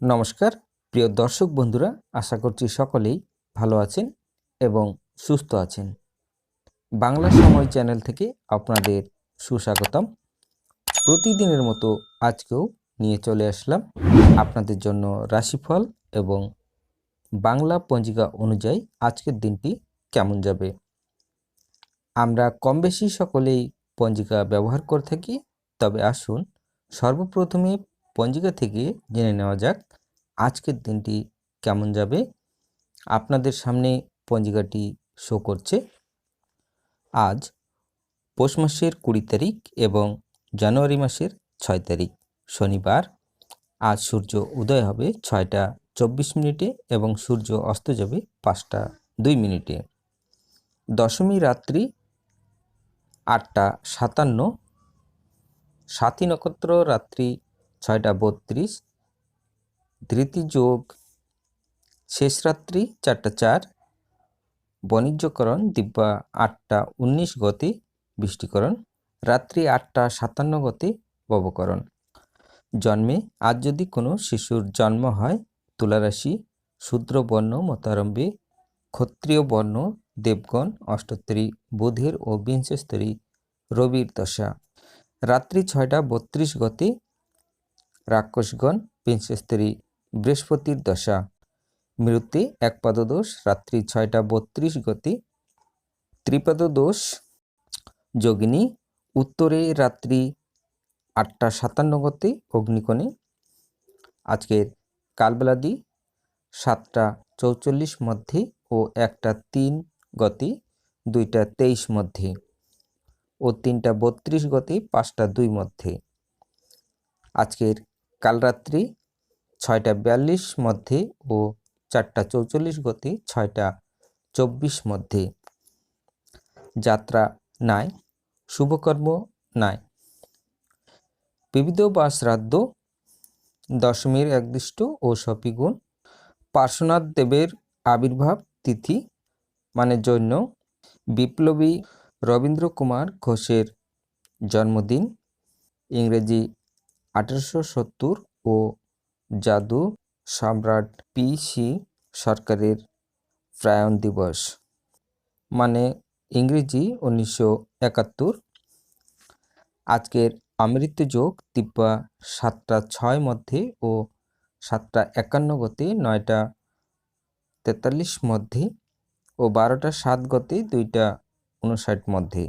নমস্কার। প্রিয় দর্শক বন্ধুরা, আশা করছি সকলেই ভালো আছেন এবং সুস্থ আছেন। বাংলা সময় চ্যানেল থেকে আপনাদের সুস্বাগতম। প্রতিদিনের মতো আজকেও নিয়ে চলে আসলাম আপনাদের জন্য রাশিফল এবং বাংলা পঞ্জিকা অনুযায়ী আজকের দিনটি কেমন যাবে। আমরা কম বেশি সকলেই পঞ্জিকা ব্যবহার করে থাকি, তবে আসুন সর্বপ্রথমে পঞ্জিকা থেকে জেনে নেওয়া যাক আজকের দিনটি কেমন যাবে। আপনাদের সামনে পঞ্জিকাটি শো করছে। আজ পৌষ মাসের কুড়ি তারিখ এবং জানুয়ারি মাসের ছয় তারিখ। শনিবার, আজ সূর্য উদয় হবে ছয়টা চব্বিশ মিনিটে এবং সূর্য অস্ত যাবে পাঁচটা দুই মিনিটে। দশমী রাত্রি আটটা সাতান্ন সাতী নক্ষত্র রাত্রি ছয়টা বত্রিশ। ধৃতি যোগ শেষ রাত্রি চারটা চার। বাণিজ্যকরণ, দিব্যা আটটা উনিশ গতি, বৃষ্টিকরণ, রাত্রি আটটা সাতান্ন গতি, ববকরণ। জন্মে আজ যদি কোনো শিশুর জন্ম হয়, তুলারাশি, শূদ্র বর্ণ, মতারম্ভে, ক্ষত্রিয় বর্ণ, দেবগণ অষ্টোত্তরী বুধের ও বিংশস্তরী, রবির দশা। রাত্রি ছয়টা বত্রিশ গতি রাক্ষসগণ বিংশস্তরী বৃহস্পতির দশা। মৃত্যু এক দোষ রাত্রি ছয়টা বত্রিশ গতি। ত্রিপদ দোষ যোগিনী, উত্তরে রাত্রি আটটা সাতান্ন গতি, অগ্নিকোণে। আজকের কালবেলাদি, সাতটা চৌচল্লিশ মধ্যে ও একটা তিন গতি, দুইটা তেইশ মধ্যে। ও তিনটা বত্রিশ গতি, পাঁচটা দুই মধ্যে। আজকের কালরাত্রি ছয়টা বিয়াল্লিশ মধ্যে ও চারটা চৌচল্লিশ গতি ছয়টা চব্বিশ মধ্যে। যাত্রা নাই, শুভকর্ম নাই। বিবিধ বা শ্রাদ্ধ, দশমীর একদিষ্ট ও সপিগুণ, পার্শ্বনাথ দেবের আবির্ভাব তিথি মানে জন্য বিপ্লবী রবীন্দ্র কুমার ঘোষের জন্মদিন, ইংরেজি আঠেরোশো সত্তর ও জাদু সম্রাট পি সি সরকারের প্রয়াণ দিবস। মানে ইংরেজি উনিশশো একাত্তর। আজকের অমৃত যোগ তিব্বা সাতটা ছয় মধ্যে ও সাতটা একান্ন গতি নয়টা তেতাল্লিশ মধ্যে ও বারোটা সাত গতি দুইটা উনষাট মধ্যে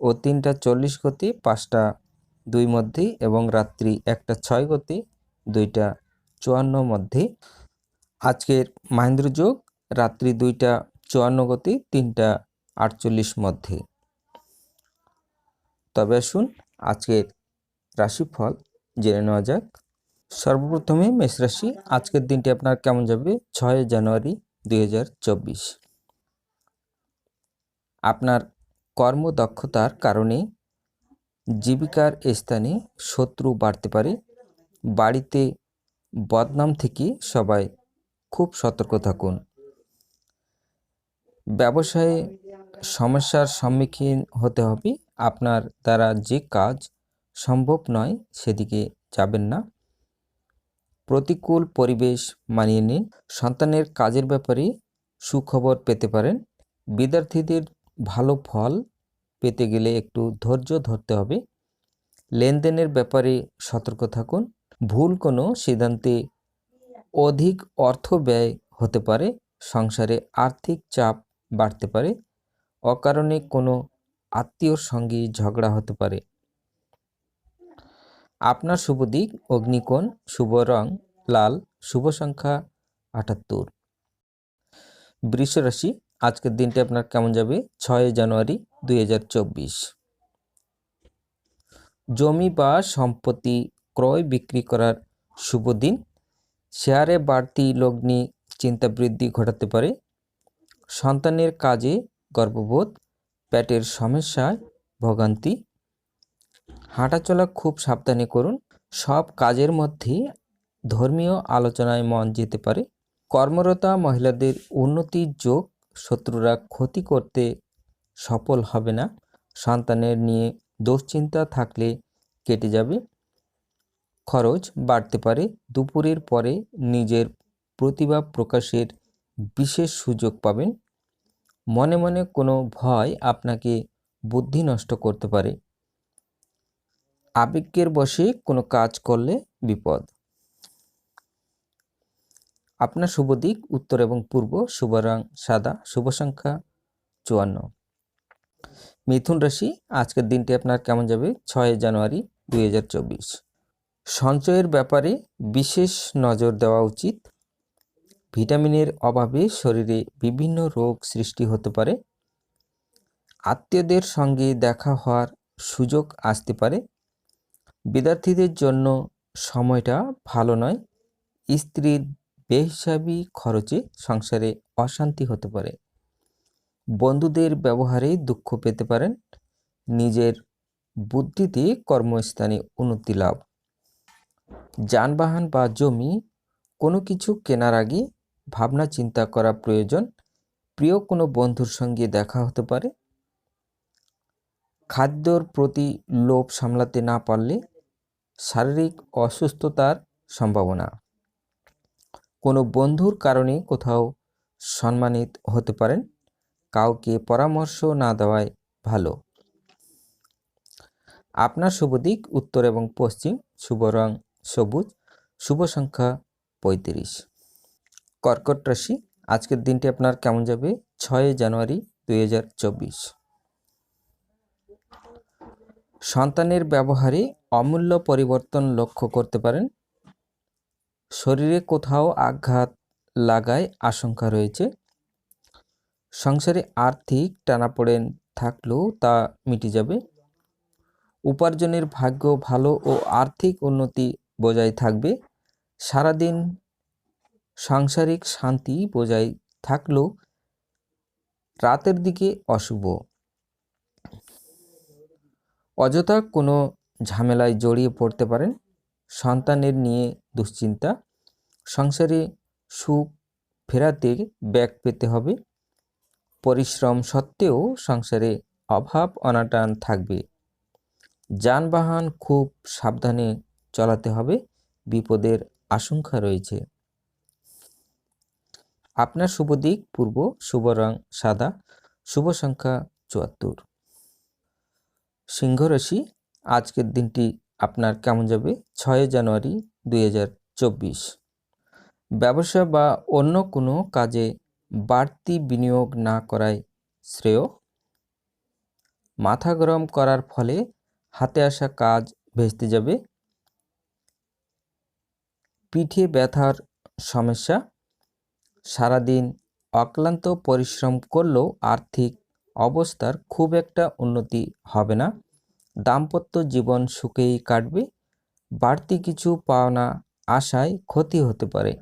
ও তিনটা চল্লিশ গতি পাঁচটা দুই মধ্যে এবং রাত্রি একটা ছয় গতি, দুইটা চুয়ান্ন মধ্যে। আজকের মাহেন্দ্র যোগ, রাত্রি দুইটা চুয়ান্ন গতি, তিনটা আটচল্লিশ মধ্যে। তবে আসুন আজকের রাশিফল জেনে নেওয়া যাক। সর্বপ্রথমে মেষ রাশি, আজকের দিনটি আপনার কেমন যাবে? ছয় জানুয়ারি দুই হাজার চব্বিশ। আপনার কর্মদক্ষতার কারণে জীবিকার স্থানে শত্রু বাড়তে পারে। বাড়িতে বদনাম থেকে সবাই খুব সতর্ক থাকুন। ব্যবসায়ে সমস্যার সম্মুখীন হতে হবে। আপনার দ্বারা যে কাজ সম্ভব নয়, সেদিকে যাবেন না। প্রতিকূল পরিবেশ মানিয়ে নিন। সন্তানের কাজের ব্যাপারে সুখবর পেতে পারেন। বিদ্যার্থীদের ভালো ফল পেতে গেলে একটু ধৈর্য ধরতে হবে। লেনদেনের ব্যাপারে সতর্ক থাকুন। ভুল কোনো সিদ্ধান্তে অধিক অর্থ ব্যয় হতে পারে, সংসারে আর্থিক চাপ বাড়তে পারে, অকারণে কোনো আত্মীয়র সঙ্গে ঝগড়া হতে পারে। আপনার শুভ দিক, অগ্নিকোণ, শুভ রং, লাল, শুভ সংখ্যা আটাত্তর। বৃষ রাশি আজকের দিনটি আপনার কেমন যাবে? ছয় জানুয়ারি দুই হাজার চব্বিশ। জমি বা সম্পত্তি ক্রয় বিক্রি করার শুভ দিন। শেয়ারে বাড়তি লগ্নি চিন্তা বৃদ্ধি ঘটাতে পারে। সন্তানের কাজে গর্ববোধ, পেটের সমস্যায় ভোগান্তি। হাঁটাচলা খুব সাবধানে করুন। সব কাজের মধ্যে ধর্মীয় আলোচনায় মন যেতে পারে। কর্মরতা মহিলাদের উন্নতির যোগ শত্রুরা ক্ষতি করতে সফল হবে না। সন্তানের নিয়ে দুশ্চিন্তা থাকলে কেটে যাবে। খরচ বাড়তে পারে। দুপুরের পরে নিজের প্রতিভা প্রকাশের বিশেষ সুযোগ পাবেন। মনে মনে কোনো ভয় আপনাকে বুদ্ধি নষ্ট করতে পারে। আবেগের বশে কোনো কাজ করলে বিপদ। আপনার শুভ দিক, উত্তর এবং পূর্ব, শুভ রং সাদা, শুভ সংখ্যা চুয়ান্ন। মিথুন রাশি, আজকের দিনটি আপনার কেমন যাবে? ছয় জানুয়ারি দু হাজার চব্বিশ। সঞ্চয়ের ব্যাপারে বিশেষ নজর দেওয়া উচিত। ভিটামিনের অভাবে শরীরে বিভিন্ন রোগ সৃষ্টি হতে পারে। আত্মীয়দের সঙ্গে দেখা হওয়ার সুযোগ আসতে পারে। বিদ্যার্থীদের জন্য সময়টা ভালো নয়। স্ত্রীর বেহিসাবি খরচে সংসারে অশান্তি হতে পারে। বন্ধুদের ব্যবহারে দুঃখ পেতে পারেন। নিজের বুদ্ধিতে কর্মস্থানে উন্নতি লাভ। যানবাহন বা জমি কোনো কিছু কেনার আগে ভাবনা চিন্তা করা প্রয়োজন। প্রিয় কোনো বন্ধুর সঙ্গে দেখা হতে পারে। খাদ্যর প্রতি লোভ সামলাতে না পারলে শারীরিক অসুস্থতার সম্ভাবনা। কোনো বন্ধুর কারণে কোথাও সম্মানিত হতে পারেন। কাউকে পরামর্শ না দেওয়াই ভালো। আপনার শুভ দিক, উত্তর এবং পশ্চিম, শুভ রং সবুজ, শুভ সংখ্যা পঁয়ত্রিশ। কর্কট রাশি, আজকের দিনটি আপনার কেমন যাবে? ছয় জানুয়ারি দুই হাজার চব্বিশ। সন্তানের ব্যবহারে অমূল্য পরিবর্তন লক্ষ্য করতে পারেন। শরীরে কোথাও আঘাত লাগায় আশঙ্কা রয়েছে। সংসারে আর্থিক টানাপোড়েন থাকলেও তা মিটে যাবে। উপার্জনের ভাগ্য ভালো ও আর্থিক উন্নতি বজায় থাকবে। সারাদিন সাংসারিক শান্তি বজায় থাকলেও রাতের দিকে অশুভ। অযথা কোনো ঝামেলায় জড়িয়ে পড়তে পারেন। সন্তানের নিয়ে দুশ্চিন্তা। সংসারে সুখ ফেরাতে ব্যাগ পেতে হবে। পরিশ্রম সত্ত্বেও সংসারে অভাব অনাটান থাকবে। যানবাহন খুব সাবধানে চালাতে হবে। বিপদের আশঙ্কা রয়েছে। আপনার শুভ দিক, পূর্ব শুভ রং সাদা, শুভ সংখ্যা চুয়াত্তর। সিংহ রাশি আজকের দিনটি আপনার কেমন যাবে? ছয় জানুয়ারি দুই হাজার চব্বিশ। ব্যবসা বা অন্য কোনো কাজে বাড়তি বিনিয়োগ না করাই শ্রেয়। মাথা গরম করার ফলে হাতে আসা কাজ ভেস্তে যাবে। পিঠে ব্যথার সমস্যা। সারাদিন অক্লান্ত পরিশ্রম করলেও আর্থিক অবস্থার খুব একটা উন্নতি হবে না। দাম্পত্য জীবন সুখেই কাটবে, বাড়তি কিছু পাওনা আশায় ক্ষতি হতে পারে।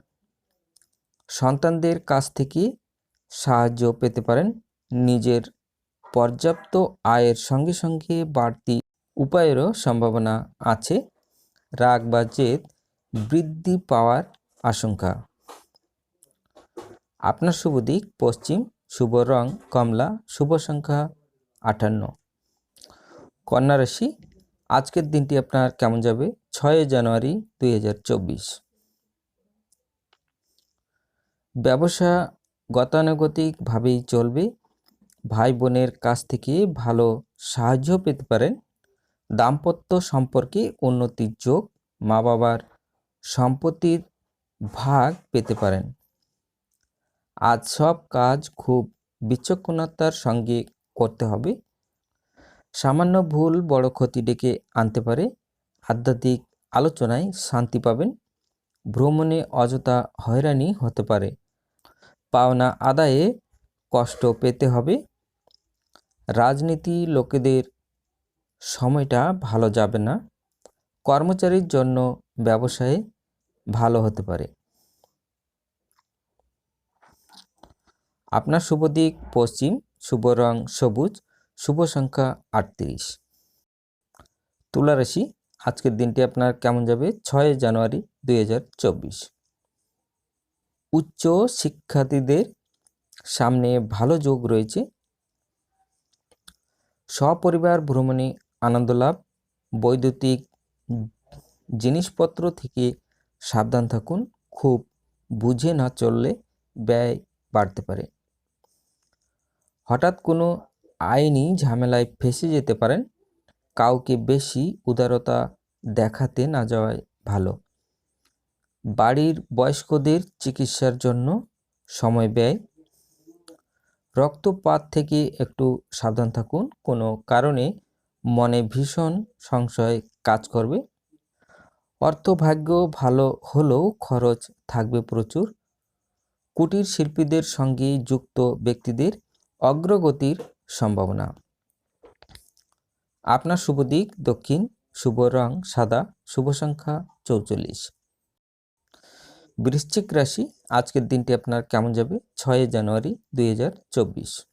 সন্তানদের কাছ থেকে সাহায্য পেতে পারেন। নিজের পর্যাপ্ত আয়ের সঙ্গে সঙ্গে বাড়তি উপায়েরও সম্ভাবনা আছে। রাগ বা জেদ বৃদ্ধি পাওয়ার আশঙ্কা। আপনার শুভ দিক, পশ্চিম, শুভ রং, কমলা, শুভ সংখ্যা আটান্ন। কন্যা রাশি, আজকের দিনটি আপনার কেমন যাবে? ছয় জানুয়ারি দুই হাজার চব্বিশ। ব্যবসা গতানুগতিকভাবেই চলবে। ভাই বোনের কাছ থেকে ভালো সাহায্য পেতে পারেন। দাম্পত্য সম্পর্কে উন্নতির যোগ মা বাবার সম্পত্তির ভাগ পেতে পারেন। আজ সব কাজ খুব বিচক্ষণতার সঙ্গে করতে হবে। সামান্য ভুল বড় ক্ষতি ডেকে আনতে পারে। আধ্যাত্মিক আলোচনায় শান্তি পাবেন। ভ্রমণে অযথা হয়রানি হতে পারে। পাওনা আদায়ে কষ্ট পেতে হবে। রাজনীতি লোকেদের সময়টা ভালো যাবে না। কর্মচারীর জন্য ব্যবসায়ে ভালো হতে পারে। আপনার শুভ দিক, পশ্চিম, শুভ রং, সবুজ। শুভ সংখ্যা আটত্রিশ। তুলা রাশি, আজকের দিনটি আপনার কেমন যাবে? ছয় জানুয়ারি দুই উচ্চ শিক্ষার্থীদের সামনে ভালো যোগ রয়েছে। সপরিবার ভ্রমণে আনন্দ লাভ। বৈদ্যুতিক জিনিসপত্র থেকে সাবধান থাকুন। খুব বুঝে না চললে ব্যয় বাড়তে পারে। হঠাৎ কোনো আইনি ঝামেলায় ফেসে যেতে পারেন, কাউকে বেশি উদারতা দেখাতে না যাওয়াই ভালো। বাড়ির বয়স্কদের চিকিৎসার জন্য সময় ব্যয়। রক্তপাত থেকে একটু সাবধান থাকুন, কোনো কারণে মনে ভীষণ সংশয় কাজ করবে। অর্থভাগ্য ভালো হলেও খরচ থাকবে প্রচুর। কুটির শিল্পীদের সঙ্গে যুক্ত ব্যক্তিদের অগ্রগতির সম্ভাবনা। আপনার শুভ দিক, দক্ষিণ, শুভ রং, সাদা, শুভ সংখ্যা, চৌচল্লিশ। বৃশ্চিক রাশি, আজকের দিনটি আপনার কেমন যাবে? ছয় জানুয়ারি দুই হাজার চব্বিশ।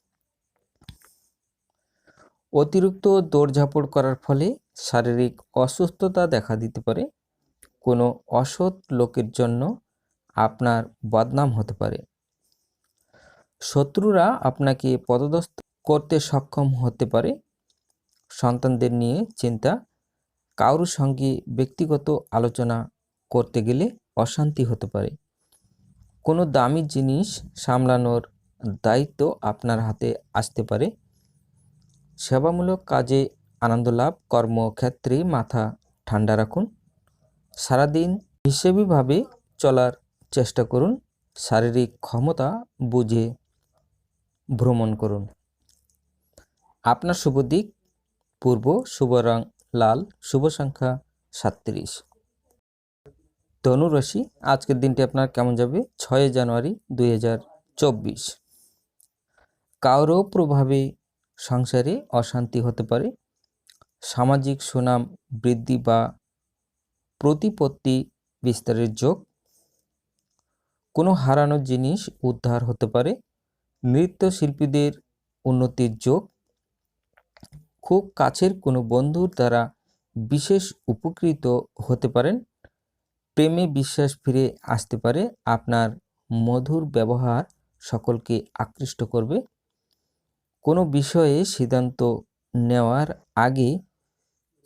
অতিরিক্ত দৌড়ঝাঁপড় করার ফলে শারীরিক অসুস্থতা দেখা দিতে পারে। কোনো অসৎ লোকের জন্য আপনার বদনাম হতে পারে। শত্রুরা আপনাকে পদদস্ত করতে সক্ষম হতে পারে। সন্তানদের নিয়ে চিন্তা কারোর সঙ্গে ব্যক্তিগত আলোচনা করতে গেলে অশান্তি হতে পারে। কোনো দামি জিনিস সামলানোর দায়িত্ব আপনার হাতে আসতে পারে। সেবামূলক কাজে আনন্দ লাভ, কর্মক্ষেত্রে মাথা ঠান্ডা রাখুন। সারাদিন হিসেবিভাবে চলার চেষ্টা করুন। শারীরিক ক্ষমতা বুঝে ভ্রমণ করুন। আপনার শুভ দিক, পূর্ব শুভ রং, লাল, শুভ সংখ্যা সাতত্রিশ। ধনুরাশি আজকের দিনটি আপনার কেমন যাবে? ছয় জানুয়ারি দুই হাজার চব্বিশ। কারও প্রভাবে সংসারে অশান্তি হতে পারে। সামাজিক সুনাম বৃদ্ধি বা প্রতিপত্তি বিস্তারের যোগ। কোনো হারানো জিনিস উদ্ধার হতে পারে। নৃত্যশিল্পীদের উন্নতির যোগ। খুব কাছের কোনো বন্ধুর দ্বারা বিশেষ উপকৃত হতে পারেন। প্রেমে বিশ্বাস ফিরে আসতে পারে। আপনার মধুর ব্যবহার সকলকে আকৃষ্ট করবে। কোনো বিষয়ে সিদ্ধান্ত নেওয়ার আগে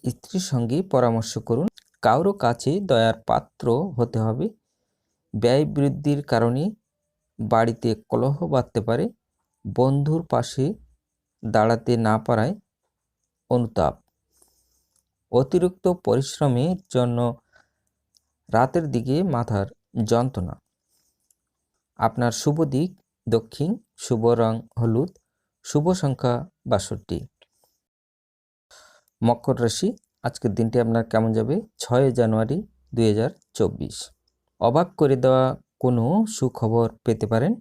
স্ত্রীর সঙ্গে পরামর্শ করুন। কারও কাছে দয়ার পাত্র হতে হবে। ব্যয় বৃদ্ধির কারণে বাড়িতে কলহ বাড়তে পারে। বন্ধুর পাশে দাঁড়াতে না পারায় অনুতাপ। অতিরিক্ত পরিশ্রমের জন্য রাতের দিকে মাথার যন্ত্রণা। আপনার শুভ দিক, দক্ষিণ, শুভ রং, হলুদ, শুভ সংখ্যা বাষট্টি। মকর রাশি, আজকের দিনটি আপনার কেমন যাবে? ছয় জানুয়ারি দুই হাজার চব্বিশ। অবাক করে দেওয়া কোনো সুখবর পেতে পারেন?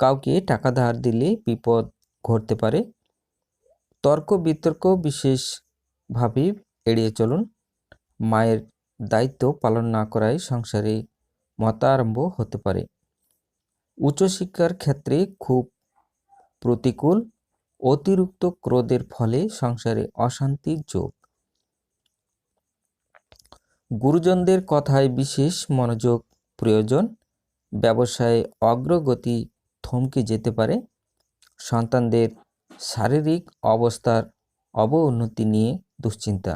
কাউকে টাকা ধার দিলে বিপদ ঘটতে পারে। তর্ক বিতর্ক বিশেষভাবে এড়িয়ে চলুন। মায়ের দায়িত্ব পালন না করায় সংসারে মতারম্ভ হতে পারে। উচ্চশিক্ষার ক্ষেত্রে খুব প্রতিকূল, অতিরিক্ত ক্রোধের ফলে সংসারে অশান্তির যোগ। গুরুজনদের কথায় বিশেষ মনোযোগ প্রয়োজন। ব্যবসায়ে অগ্রগতি থমকে যেতে পারে। সন্তানদের শারীরিক অবস্থার অবউন্নতি নিয়ে দুশ্চিন্তা।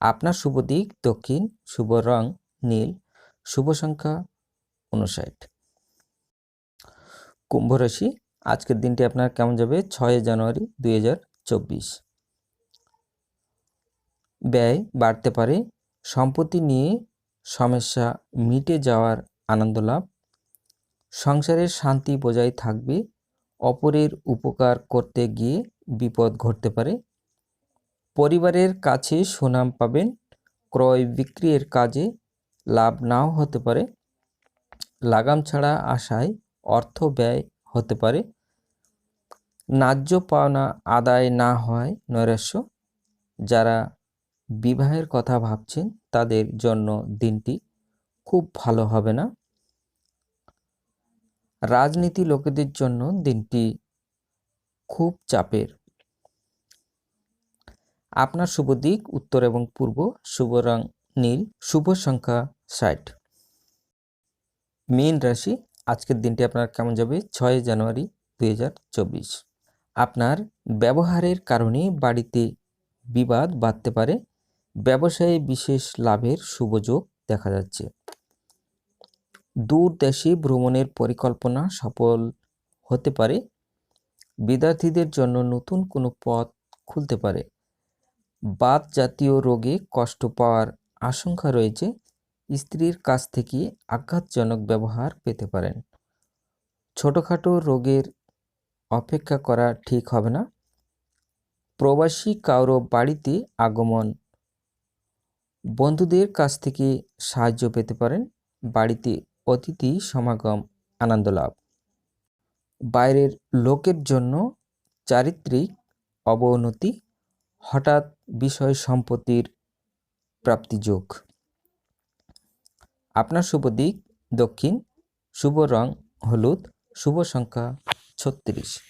আপনার শুভ দিক, দক্ষিণ, শুভ রং, নীল, শুভ সংখ্যা উনষাট কুম্ভ রাশি, আজকের দিনটি আপনার কেমন যাবে? ছয় জানুয়ারি দুই হাজার চব্বিশ। ব্যয় বাড়তে পারে, সম্পত্তি নিয়ে সমস্যা মিটে যাওয়ার আনন্দ লাভ। সংসারের শান্তি বজায় থাকবে অপরের উপকার করতে গিয়ে বিপদ ঘটতে পারে। পরিবারের কাছে সুনাম পাবেন, ক্রয় বিক্রির কাজে লাভ নাও হতে পারে। লাগাম ছাড়া আশায় অর্থ ব্যয় হতে পারে। ন্যায্য পাওনা আদায় না হয় নৈরাশ্য। যারা বিবাহের কথা ভাবছেন তাদের জন্য দিনটি খুব ভালো হবে না। রাজনীতি লোকেদের জন্য দিনটি খুব চাপের। আপনার শুভ দিক, উত্তর এবং পূর্ব, শুভ রং নীল, শুভ সংখ্যা ষাট। মীন রাশি, আজকের দিনটি আপনার কেমন যাবে? ছয় জানুয়ারি দুই হাজার চব্বিশ। আপনার ব্যবহারের কারণে বাড়িতে বিবাদ বাড়তে পারে। ব্যবসায়ে বিশেষ লাভের সুযোগ দেখা যাচ্ছে। দূর দেশে ভ্রমণের পরিকল্পনা সফল হতে পারে। বিদ্যার্থীদের জন্য নতুন কোনো পথ খুলতে পারে। বাত জাতীয় রোগে কষ্ট পাওয়ার আশঙ্কা রয়েছে। স্ত্রীর কাছ থেকে আঘাতজনক ব্যবহার পেতে পারেন। ছোটোখাটো রোগের অপেক্ষা করা ঠিক হবে না। প্রবাসী কারও বাড়িতে আগমন। বন্ধুদের কাছ থেকে সাহায্য পেতে পারেন। বাড়িতে অতিথি সমাগম, আনন্দ লাভ। বাইরের লোকের জন্য চারিত্রিক অবনতি হঠাৎ বিষয় সম্পত্তির প্রাপ্তিযোগ। আপনার শুভ দিক, দক্ষিণ, শুভ রং, হলুদ, শুভ সংখ্যা, ছত্রিশ।